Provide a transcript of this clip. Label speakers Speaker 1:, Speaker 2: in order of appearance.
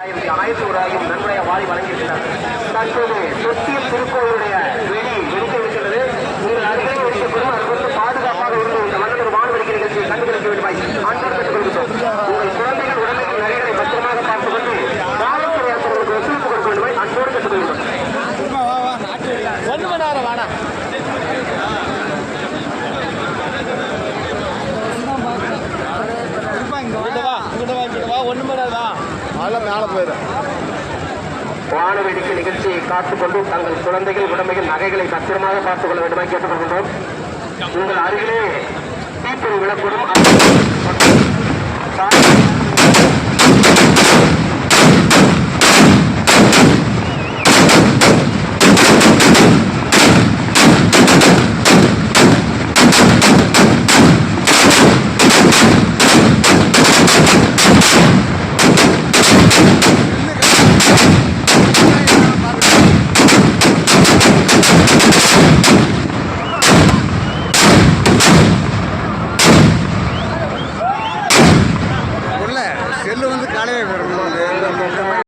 Speaker 1: ஆயிரத்தி ஆயிரத்தி ஒரு ஆயிரம் நன்மையை வாரி வழங்கியிருக்கிறார் தற்போது தொட்டியில் திருக்கோவிலுடைய
Speaker 2: அதெல்லாம் மேலே போயிடும்
Speaker 1: வான வேடிக்கை நிகழ்ச்சியை காத்துக்கொண்டு தங்கள் குழந்தைகள் உடமைகள் நகைகளை பத்திரமாக பார்த்துக் கொள்ள வேண்டுமாய் கேட்டுக்கொள்கின்றோம். உங்கள் அருகிலே தீப்பொறி விளக்கூடும் செல்லு வந்து காலையில்